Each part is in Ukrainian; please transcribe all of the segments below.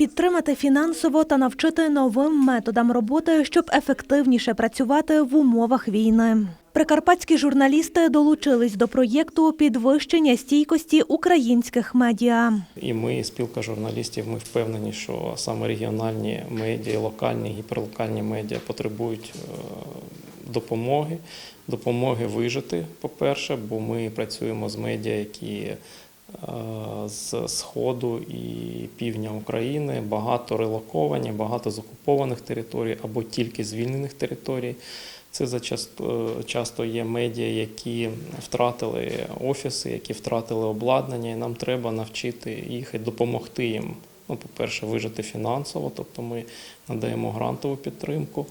підтримати фінансово та навчити новим методам роботи, щоб ефективніше працювати в умовах війни. Прикарпатські журналісти долучились до проєкту підвищення стійкості українських медіа. І ми, спілка журналістів, ми впевнені, що саме регіональні медіа, локальні, гіперлокальні медіа потребують е, допомоги, допомоги вижити, по-перше, бо ми працюємо з медіа, які з сходу і півдня України, багато релоковані, багато з окупованих територій або тільки звільнених територій. Це зачасто часто є медіа, які втратили офіси, які втратили обладнання, і нам треба навчити їх і допомогти їм. Ну, по-перше, вижити фінансово, тобто ми надаємо грантову підтримку,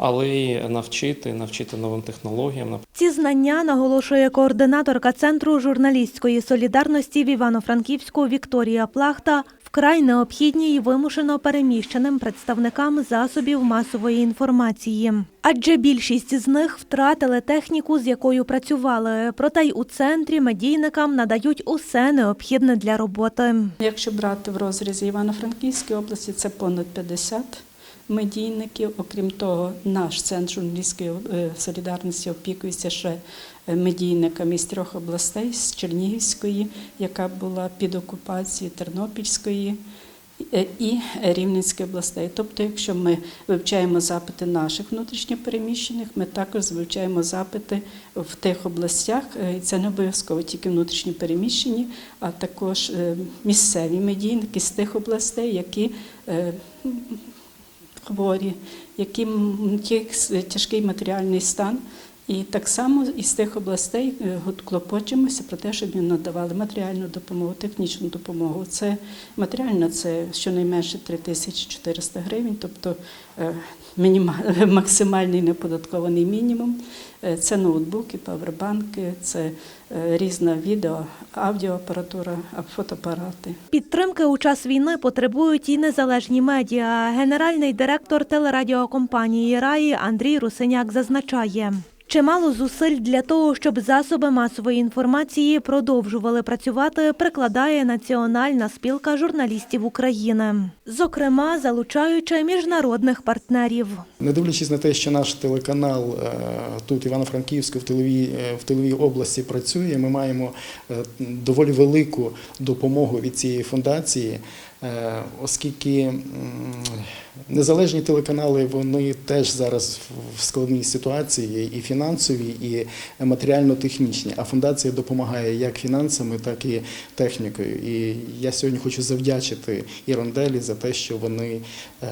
але й навчити, навчити новим технологіям, Ці знання наголошує координаторка центру журналістської солідарності в Івано-Франківську Вікторія Плахта. Вкрай необхідні і вимушено переміщеним представникам засобів масової інформації, адже більшість з них втратили техніку, з якою працювали. Проте й у центрі медійникам надають усе необхідне для роботи. Якщо брати в розрізі Івано-Франківської області, це понад 50 медійників. Окрім того, наш центр журналістської е, солідарності опікується ще е, медійниками з трьох областей: з Чернігівської, яка була під окупацією Тернопільської. е, І Рівненської областей. Тобто, якщо ми вивчаємо запити наших внутрішньопереміщених, ми також вивчаємо запити в тих областях, і це не обов'язково тільки внутрішньо переміщені, а також місцеві медійники з тих областей, які хворі, яким тяжкий матеріальний стан. І так само із тих областей е, от клопочемося про те, щоб їм надавали матеріальну допомогу, технічну допомогу. Це матеріальна, це щонайменше 3400 гривень, тобто е, максимальний неподаткований мінімум. Е, Це ноутбуки, павербанки, це різна відео, аудіоапаратура, фотоапарати. Підтримки у час війни потребують і незалежні медіа. Генеральний директор телерадіокомпанії Раї Андрій Русиняк зазначає. Чимало зусиль для того, щоб засоби масової інформації продовжували працювати, прикладає Національна спілка журналістів України, зокрема залучаючи міжнародних партнерів. Не дивлячись на те, що наш телеканал е, тут Івано-Франківську в тиловій, е, в тиловій області працює, ми маємо е, доволі велику допомогу від цієї фундації, оскільки незалежні телеканали вони теж зараз в складній ситуації і фінансовій, і матеріально-технічній. А фундація допомагає як фінансами, так і технікою. І я сьогодні хочу завдячити і Ронделі за те, що вони е,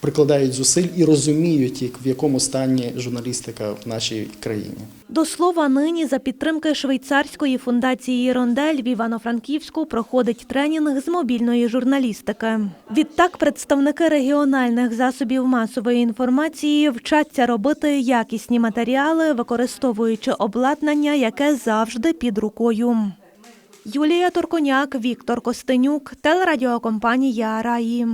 прикладають зусиль і розуміють, в якому стані журналістика в нашій країні. До слова, нині за підтримки швейцарської фундації Рондель в Івано-Франківську проходить тренінг з мобільної журналістики. Відтак представники регіональних засобів масової інформації вчаться робити якісні матеріали, використовуючи обладнання, яке завжди під рукою. Юлія Турконяк, Віктор Костенюк, телерадіокомпанія Раї.